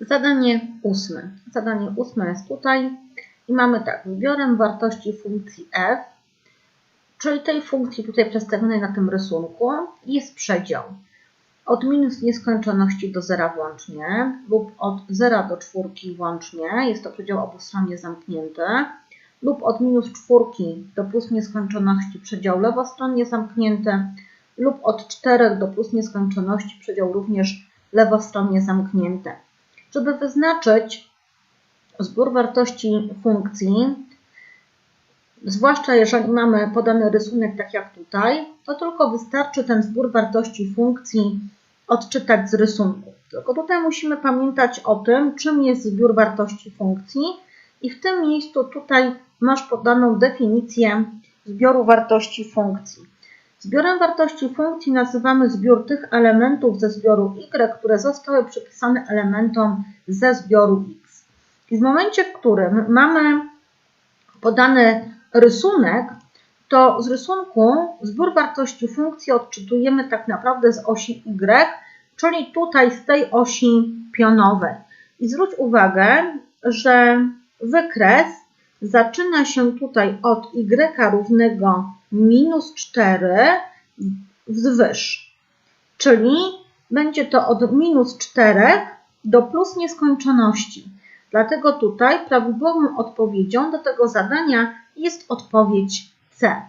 Zadanie ósme. Zadanie ósme jest tutaj i mamy tak, zbiorem wartości funkcji f, czyli tej funkcji tutaj przedstawionej na tym rysunku, jest przedział od minus nieskończoności do zera włącznie lub od zera do czwórki włącznie, jest to przedział obustronnie zamknięty, lub od minus czwórki do plus nieskończoności przedział lewostronnie zamknięty lub od 4 do plus nieskończoności przedział również lewostronnie zamknięty. Żeby wyznaczyć zbiór wartości funkcji, zwłaszcza jeżeli mamy podany rysunek tak jak tutaj, to tylko wystarczy ten zbiór wartości funkcji odczytać z rysunku. Tylko tutaj musimy pamiętać o tym, czym jest zbiór wartości funkcji i w tym miejscu tutaj masz podaną definicję zbioru wartości funkcji. Zbiorem wartości funkcji nazywamy zbiór tych elementów ze zbioru y, które zostały przypisane elementom ze zbioru x. I w momencie, w którym mamy podany rysunek, to z rysunku zbiór wartości funkcji odczytujemy tak naprawdę z osi y, czyli tutaj z tej osi pionowej. I zwróć uwagę, że wykres zaczyna się tutaj od y równego minus 4 wzwyż. Czyli będzie to od minus 4 do plus nieskończoności. Dlatego tutaj prawidłową odpowiedzią do tego zadania jest odpowiedź C.